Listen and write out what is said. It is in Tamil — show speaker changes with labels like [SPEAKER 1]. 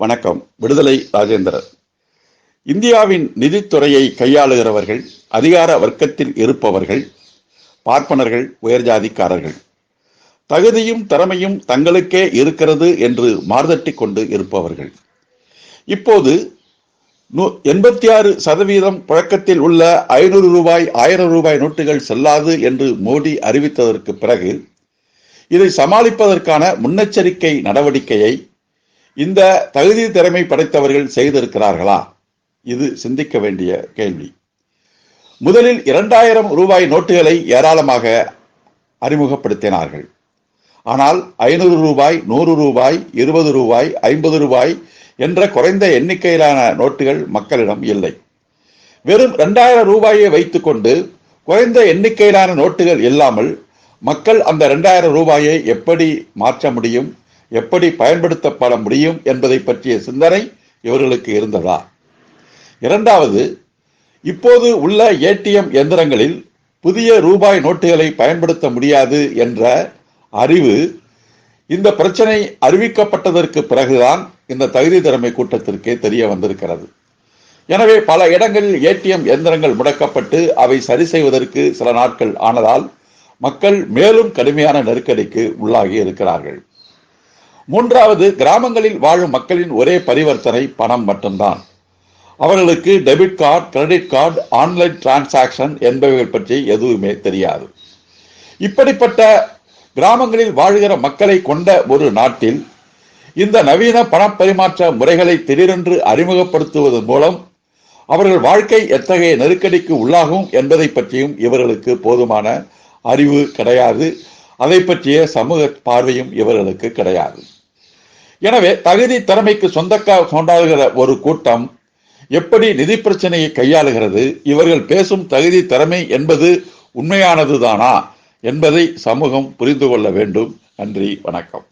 [SPEAKER 1] வணக்கம். விடுதலை ராஜேந்திரன். இந்தியாவின் நிதித்துறையை கையாளுகிறவர்கள் அதிகார வர்க்கத்தில் இருப்பவர்கள் பார்ப்பனர்கள் உயர்ஜாதிக்காரர்கள் தகுதியும் திறமையும் தங்களுக்கே இருக்கிறது என்று மார்தட்டி கொண்டு இருப்பவர்கள். இப்போது எண்பத்தி ஆறு சதவீதம் புழக்கத்தில் உள்ள ஐநூறு ரூபாய் ஆயிரம் ரூபாய் நோட்டுகள் செல்லாது என்று மோடி அறிவித்ததற்கு பிறகு இதை சமாளிப்பதற்கான முன்னெச்சரிக்கை நடவடிக்கையை இந்த தகுதி திறமை படைத்தவர்கள் செய்திருக்கிறார்களா? இது சிந்திக்க வேண்டிய கேள்வி. முதலில் இரண்டாயிரம் ரூபாய் நோட்டுகளை ஏராளமாக அறிமுகப்படுத்தினார்கள். ஆனால் ஐநூறு ரூபாய் நூறு ரூபாய் இருபது ரூபாய் ஐம்பது ரூபாய் என்ற குறைந்த எண்ணிக்கையிலான நோட்டுகள் மக்களிடம் இல்லை. வெறும் இரண்டாயிரம் ரூபாயை வைத்துக்கொண்டு குறைந்த எண்ணிக்கையிலான நோட்டுகள் இல்லாமல் மக்கள் அந்த இரண்டாயிரம் ரூபாயை எப்படி மாற்ற முடியும்? எப்படி பயன்படுத்தப்பட முடியும் என்பதை பற்றிய சிந்தனை இவர்களுக்கு இருந்ததா? இரண்டாவது இப்போது உள்ள ஏடிஎம் எந்திரங்களில் புதிய ரூபாய் நோட்டுகளை பயன்படுத்த முடியாது என்ற அறிவு இந்த பிரச்சனை அறிவிக்கப்பட்டதற்கு பிறகுதான் இந்த தகுதி திறமை கூட்டத்திற்கே தெரிய வந்திருக்கிறது. எனவே பல இடங்களில் ஏடிஎம் எந்திரங்கள் முடக்கப்பட்டு அவை சரி செய்வதற்கு சில நாட்கள் ஆனதால் மக்கள் மேலும் கடுமையான நெருக்கடிக்கு உள்ளாகி இருக்கிறார்கள். மூன்றாவது கிராமங்களில் வாழும் மக்களின் ஒரே பரிவர்த்தனை பணம் மட்டும்தான். அவர்களுக்கு debit card credit card online transaction என்பவைகள் பற்றி எதுவுமே தெரியாது. இப்படிப்பட்ட கிராமங்களில் வாழ்கிற மக்களை கொண்ட ஒரு நாட்டில் இந்த நவீன பணப்பரிமாற்ற முறைகளை திடீரென்று அறிமுகப்படுத்துவதன் மூலம் அவர்கள் வாழ்க்கை எத்தகைய நெருக்கடிக்கு உள்ளாகும் என்பதை பற்றியும் இவர்களுக்கு போதுமான அறிவு கிடையாது. அதை பற்றிய சமூக பார்வையும் இவர்களுக்கு கிடையாது. எனவே தகுதி திறமைக்கு சொந்தக்கா கொண்டாடுகிற ஒரு கூட்டம் எப்படி நிதி பிரச்சனையை கையாளுகிறது இவர்கள் பேசும் தகுதி திறமை என்பது உண்மையானதுதானா என்பதை சமூகம் புரிந்து கொள்ள வேண்டும். நன்றி வணக்கம்.